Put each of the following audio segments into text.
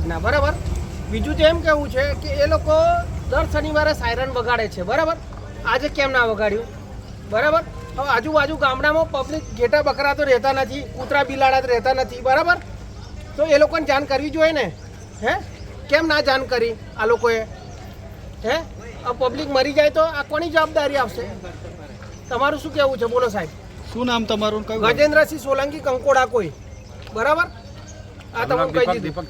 દુર્ઘટના બરાબર? બીજું તો એમ કેવું છે કે એ લોકો દર શનિવારે સાયરન વગાડે છે. બરાબર? આજે કેમ ના વગાડ્યું? બરાબર? હવે આજુબાજુ ગામડામાં પબ્લિક ઘેટા બકરા તો રહેતા નથી કૂતરા બિલાડા તો રહેતા નથી. બરાબર? તો એ લોકોને જાણ કરવી જોઈએ ને? હે? કેમ ના જાણ કરી આ લોકોએ? હે? આ પબ્લિક મરી જાય તો આ કોની જવાબદારી આવશે તમારું શું કહેવું છે? બોલો સાહેબ. શું નામ તમારું ગજેન્દ્રસિંહ સોલંકી કંકોડા કોઈ. બરાબર? આ તમને કહી દીધું.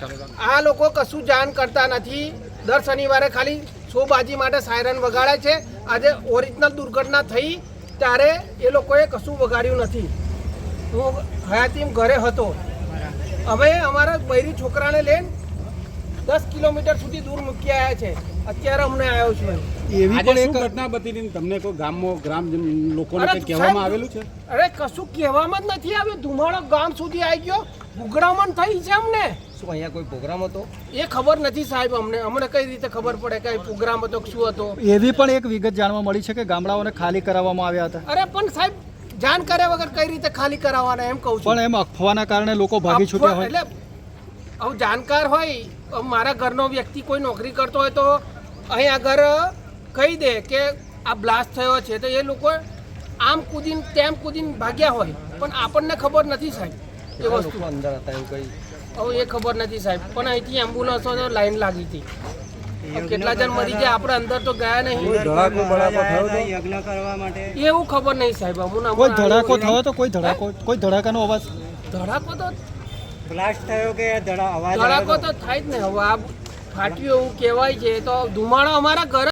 આ લોકો કશું જાણ કરતા નથી. દર શનિવારે ખાલી શોબાજી માટે સાયરન વગાડે છે. આજે ઓરિજિનલ દુર્ઘટના થઈ ત્યારે એ લોકોએ કશું વગાડ્યું નથી. હું હયાતીમ ઘરે હતો. હવે અમારા બૈરી છોકરાને લઈને દસ કિલોમીટર સુધી દૂર મૂકી આવ્યા છે. અત્યારે અમને આવ્યો છું એવી પણ એક ઘટના બતી હતી તમને કોઈ ગામમાં ગ્રામ લોકોને કહેવામાં આવેલું છે? અરે કશું કહેવામાં જ નથી આવ્યું. ધુમાડો ગામ સુધી આવી ગયો. ગુગડામણ થઈ છે અમને. શું અહીંયા કોઈ પ્રોગ્રામ હતો? એ ખબર નથી સાહેબ અમને અમને કઈ રીતે ખબર પડે કઈ પ્રોગ્રામ હતો શું હતો? એવી પણ એક વિગત જાણવા મળી છે કે ગામડાઓને ખાલી કરાવવામાં આવ્યા હતા. અરે પણ સાહેબ જાણ કર્યા વગર કઈ રીતે ખાલી કરાવવાના એમ કહું છું. પણ એમ અફવાના કારણે લોકો ભાગી છૂટ્યા હોય. એટલે હવે જાણકાર હોય મારા ઘરનો વ્યક્તિ કોઈ નોકરી કરતો હોય તો અહીં આગળ કહી દે કે આ બ્લાસ્ટ થયો છે. તો એ લોકો આમ કૂદીને તેમ કૂદીને ભાગ્યા હોય. પણ આપણને ખબર નથી સાહેબ. કેટલા લોકો અંદર હતા એવું કઈ. હવે એ ખબર નથી સાહેબ. પણ અહીંથી એમ્બ્યુલન્સો તો લાઈન લાગી હતી. કેટલા જણ મરી ગયા? આપણે અંદર તો ગયા નહીં. એવું ખબર નહીં સાહેબ. અમને કોઈ ધડાકો થયો તો કોઈ ધડાકો? કોઈ ધડાકાનો અવાજ? ધડાકો તો બ્લાસ્ટ થયો કે ધડા અવાજ ધડાકો તો થાય જ ને. હવે આ ફાટ્યું એવું કહેવાય છે. તો ધુમાડો અમારા ઘર